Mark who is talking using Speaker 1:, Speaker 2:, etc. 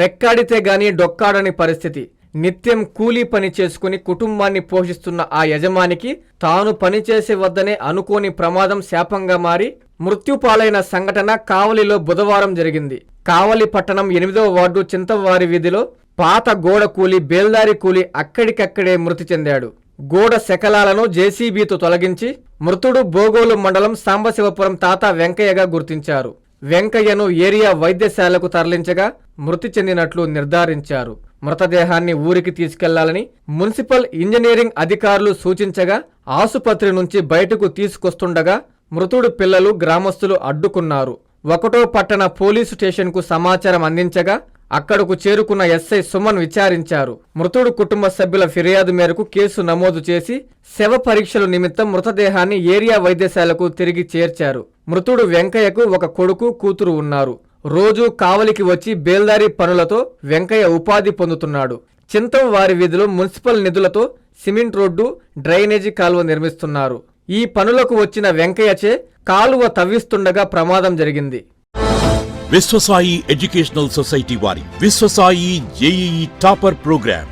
Speaker 1: రెక్కాడితే గాని డొక్కాడని పరిస్థితి. నిత్యం కూలీ పని చేసుకుని కుటుంబాన్ని పోషిస్తున్న ఆ యజమానికి తాను పనిచేసే వద్దనే అనుకోని ప్రమాదం శాపంగా మారి మృత్యుపాలైన సంఘటన కావలిలో బుధవారం జరిగింది. కావలి పట్టణం ఎనిమిదవ వార్డు చింతవారి వీధిలో పాత గోడ కూలి బేల్దారి కూలి అక్కడికక్కడే మృతి చెందాడు. గోడ శకలాలను జేసీబీతో తొలగించి మృతుడు బోగోలు మండలం సాంబశివపురం తాత వెంకయ్యగా గుర్తించారు. వెంకయ్యను ఏరియా వైద్యశాలకు తరలించగా మృతి చెందినట్లు నిర్ధారించారు. మృతదేహాన్ని ఊరికి తీసుకెళ్ళాలని మున్సిపల్ ఇంజనీరింగ్ అధికారులు సూచించగా ఆసుపత్రి నుంచి బయటకు తీసుకొస్తుండగా మృతుడు పిల్లలు గ్రామస్తులు అడ్డుకున్నారు. ఒకటో పట్టణ పోలీసు స్టేషన్కు సమాచారం అందించగా అక్కడకు చేరుకున్న ఎస్ఐ సుమన్ విచారించారు. మృతుడు కుటుంబ సభ్యుల ఫిర్యాదు మేరకు కేసు నమోదు చేసి శవ పరీక్షల నిమిత్తం మృతదేహాన్ని ఏరియా వైద్యశాలకు తిరిగి చేర్చారు. మృతుడు వెంకయ్యకు ఒక కొడుకు కూతురు ఉన్నారు. రోజూ కావలికి వచ్చి బేల్దారి పనులతో వెంకయ్య ఉపాధి పొందుతున్నాడు. చింతం వారి వీధిలో మున్సిపల్ నిధులతో సిమెంట్ రోడ్డు డ్రైనేజీ కాలువ నిర్మిస్తున్నారు. ఈ పనులకు వచ్చిన వెంకయ్యచే కాలువ తవ్విస్తుండగా ప్రమాదం జరిగింది.
Speaker 2: విశ్వసాయి ఎడ్యుకేషనల్ సొసైటీ వారి Vishwasai JEE topper programme.